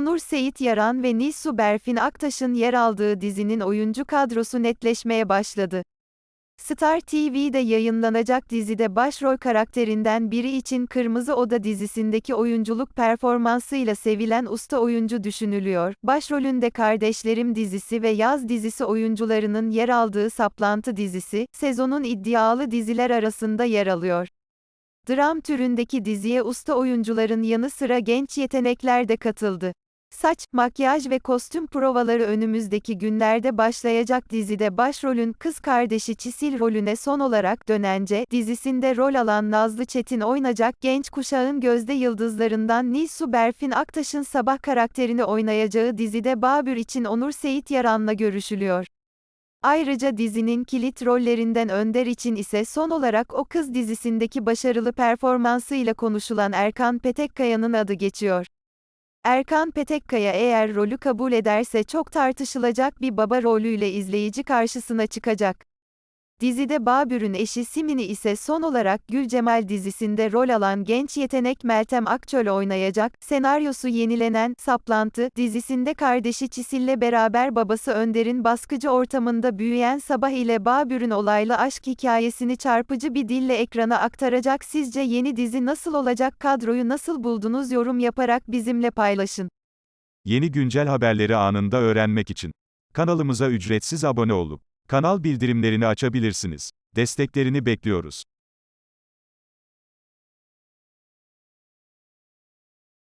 Onur Seyit Yaran ve Nisu Berfin Aktaş'ın yer aldığı dizinin oyuncu kadrosu netleşmeye başladı. Star TV'de yayınlanacak dizide başrol karakterinden biri için Kırmızı Oda dizisindeki oyunculuk performansıyla sevilen usta oyuncu düşünülüyor. Başrolünde Kardeşlerim dizisi ve Yaz dizisi oyuncularının yer aldığı Saplantı dizisi, sezonun iddialı diziler arasında yer alıyor. Dram türündeki diziye usta oyuncuların yanı sıra genç yetenekler de katıldı. Saç, makyaj ve kostüm provaları önümüzdeki günlerde başlayacak dizide başrolün kız kardeşi Çisil rolüne son olarak Dönence dizisinde rol alan Nazlı Çetin oynayacak genç kuşağın gözde yıldızlarından Nisu Berfin Aktaş'ın sabah karakterini oynayacağı dizide Babür için Onur Seyit Yaran'la görüşülüyor. Ayrıca dizinin kilit rollerinden Önder için ise son olarak O Kız dizisindeki başarılı performansıyla konuşulan Erkan Petekkaya'nın adı geçiyor. Erkan Petekkaya eğer rolü kabul ederse çok tartışılacak bir baba rolüyle izleyici karşısına çıkacak. Dizide Babür'ün eşi Simini ise son olarak Gül Cemal dizisinde rol alan genç yetenek Meltem Akçöl oynayacak. Senaryosu yenilenen Saplantı dizisinde kardeşi Çisil'le beraber babası Önder'in baskıcı ortamında büyüyen Sabah ile Babür'ün olaylı aşk hikayesini çarpıcı bir dille ekrana aktaracak. Sizce yeni dizi nasıl olacak? Kadroyu nasıl buldunuz? Yorum yaparak bizimle paylaşın. Yeni güncel haberleri anında öğrenmek için kanalımıza ücretsiz abone olup kanal bildirimlerini açabilirsiniz. Desteklerini bekliyoruz.